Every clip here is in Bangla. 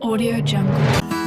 Audio Jungle.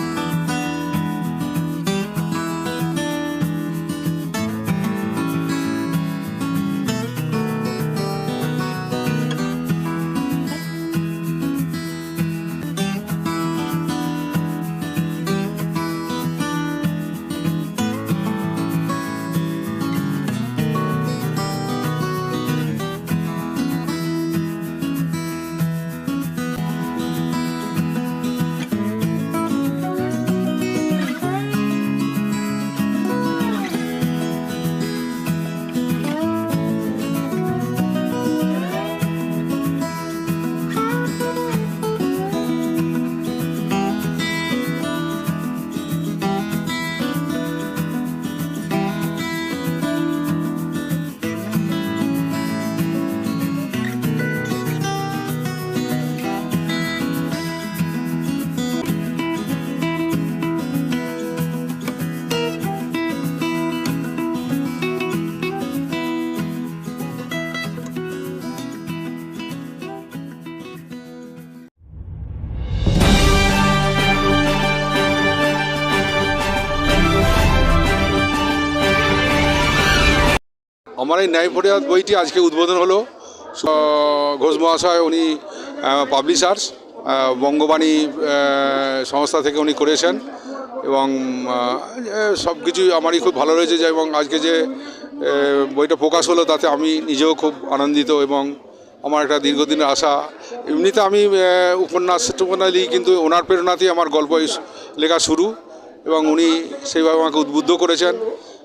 আমার এই ন্যায় ফরিয়াদ বইটি আজকে উদ্বোধন হলো। ঘোষ মহাশয় উনি পাবলিশার্স বঙ্গবাণী সংস্থা থেকে উনি করেছেন এবং সব কিছুই আমারই খুব ভালো রয়েছে যে এবং আজকে যে বইটা প্রকাশ হলো তাতে আমি নিজেও খুব আনন্দিত এবং আমার একটা দীর্ঘদিনের আশা। এমনিতে আমি উপন্যাস টুপন্যাস লিখি কিন্তু ওনার প্রেরণাতেই আমার গল্প লেখা শুরু এবং উনি সেইভাবে আমাকে উদ্বুদ্ধ করেছেন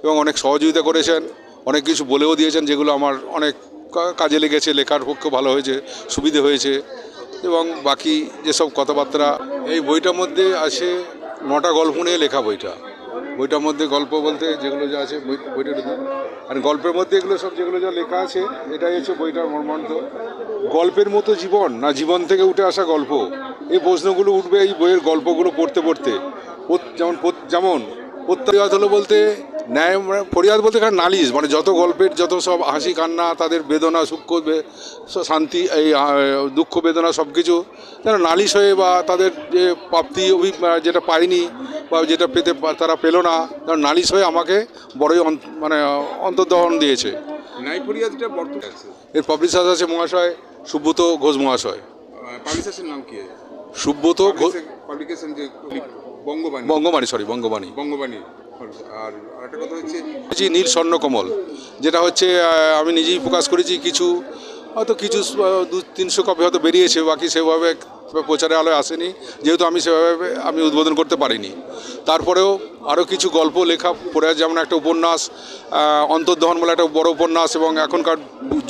এবং অনেক সহযোগিতা করেছেন। অনেক কিছু বলেও দিয়েছেন যেগুলো আমার অনেক কাজে লেগেছে, লেখার পক্ষে ভালো হয়েছে, সুবিধে হয়েছে এবং বাকি যেসব কথাবার্তা, এই বইটার মধ্যে আছে নটা গল্প নিয়ে লেখা বইটা। বইটার মধ্যে গল্প বলতে যেগুলো যা আছে বই বইটার আর গল্পের মধ্যে এগুলো সব যেগুলো যা লেখা আছে, এটাই হচ্ছে বইটার মর্মান্ত গল্পের মতো জীবন না, জীবন থেকে উঠে আসা গল্প। এই প্রশ্নগুলো উঠবে এই বইয়ের গল্পগুলো পড়তে পড়তে। যেমন যেমন প্রত্যাঘাত হলো বলতে ন্যায় মানে ফরিয়াদ বলতে এখানে নালিশ মানে যত গল্পের যত সব হাসি কান্না তাদের বেদনা সুখ শান্তি এই দুঃখ বেদনা সব কিছু যেন নালিশ হয়ে বা তাদের যে প্রাপ্তি অভি যেটা পায়নি বা যেটা পেতে তারা পেল না যেন নালিশ হয়ে আমাকে বড়ই অন্ত- মানে অন্তর্দহন দিয়েছে। ন্যায় ফরিয়াদটা বর্তমানে এর পাবলিশার আছে মহাশয় সুব্রত ঘোষ মহাশয়। পাবলিশেশন নাম কি? সুব্রত ঘোষ পাবলিকেশন যে বঙ্গবাণী বঙ্গবাণী সরি বঙ্গবাণী। বঙ্গবাণী। আর কথা হচ্ছে নীল স্বর্ণকমল, যেটা হচ্ছে আমি নিজেই প্রকাশ করেছি কিছু, হয়তো কিছু দু তিনশো কপি হয়তো বেরিয়েছে, বাকি সেভাবে প্রচারে আলোয় আসেনি, যেহেতু আমি সেভাবে আমি উদ্বোধন করতে পারিনি। তারপরেও আরও কিছু গল্প, লেখা, পড়ে যেমন একটা উপন্যাস অন্তর্দহন বলে একটা বড় উপন্যাস, এবং এখনকার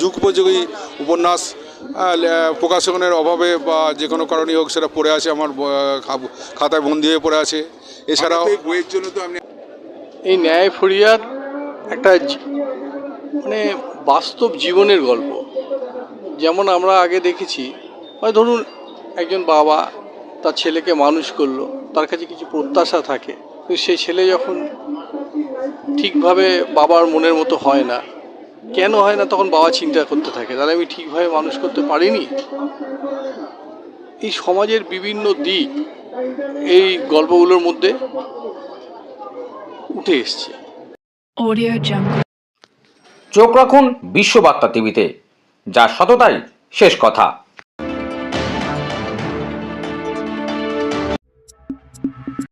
যুগোপযোগী উপন্যাস প্রকাশনের অভাবে বা যে কোনো কারণেই হোক সেটা পড়ে আছে, আমার খাতায় বন্দি হয়ে পড়ে আছে। এছাড়াও বইয়ের জন্য তো আপনি এই ন্যায় ফরিয়াদ একটা মানে বাস্তব জীবনের গল্প। যেমন আমরা আগে দেখেছি মানে ধরুন একজন বাবা তার ছেলেকে মানুষ করল, তার কাছে কিছু প্রত্যাশা থাকে, কিন্তু সেই ছেলে যখন ঠিকভাবে বাবার মনের মতো হয় না, কেন হয় না তখন বাবা চিন্তা করতে থাকে, তাহলে আমি ঠিকভাবে মানুষ করতে পারিনি? এই সমাজের বিভিন্ন দিক এই গল্পগুলোর মধ্যে উঠে এসছে. চোখ রাখুন বিশ্ববার্তা টিভিতে যার সততাই শেষ কথা